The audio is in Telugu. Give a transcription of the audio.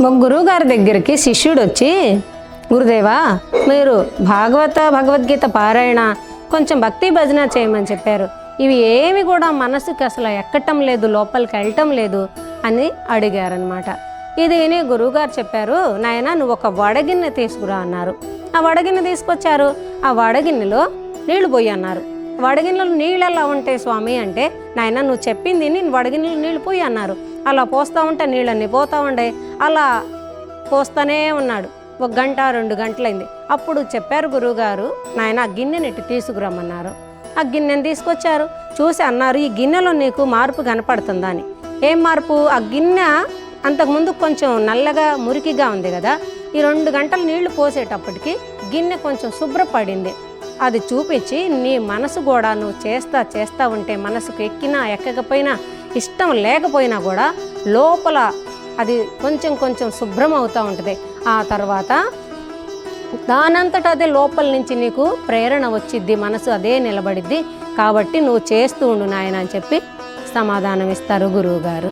ఒక గురువు గారి దగ్గరికి శిష్యుడు వచ్చి గురుదేవా మీరు భాగవత భగవద్గీత పారాయణ కొంచెం భక్తి భజన చేయమని చెప్పారు. ఇవి ఏమి కూడా మనసుకి అసలు ఎక్కటం లేదు లోపలికి వెళ్ళటం లేదు అని అడిగారనమాట ఇది విని గురువుగారు చెప్పారు నాయన నువ్వు ఒక వడగిన్నె తీసుకురా అన్నారు. ఆ వడగిన్నె తీసుకొచ్చారు. ఆ వడగిన్నెలో నీళ్ళు పోయి అన్నారు. వడగిన్నెలు నీళ్ళు ఎలా ఉంటాయి స్వామి అంటే నాయన నువ్వు చెప్పింది నేను వడగిన్నెలు నీళ్ళు పోయి అన్నారు. అలా పోస్తూ ఉంటే నీళ్ళన్నీ పోతూ ఉండే అలా పోస్తూనే ఉన్నాడు. ఒక గంట రెండు గంటలైంది. అప్పుడు చెప్పారు గురువుగారు నాయన ఆ గిన్నెని ఇటు తీసుకురమ్మన్నారు. ఆ గిన్నెని తీసుకొచ్చారు. చూసి అన్నారు ఈ గిన్నెలో నీకు మార్పు కనపడుతుందా అని. ఏం మార్పు? ఆ గిన్నె అంతకుముందు కొంచెం నల్లగా మురికిగా ఉంది కదా. ఈ రెండు గంటలు నీళ్ళు పోసేటప్పటికి గిన్నె కొంచెం శుభ్రపడింది. అది చూపించి నీ మనసు కూడా నువ్వు చేస్తా చేస్తా ఉంటే మనసుకు ఎక్కినా ఎక్కకపోయినా ఇష్టం లేకపోయినా కూడా లోపల అది కొంచెం కొంచెం శుభ్రం అవుతూ ఉంటుంది. ఆ తర్వాత దానంతట అదే లోపల నుంచి నీకు ప్రేరణ వచ్చిద్ది మనసు అదే నిలబడిద్ది. కాబట్టి నువ్వు చేస్తూ ఉండు నాయన అని చెప్పి సమాధానం ఇస్తారు గురువుగారు.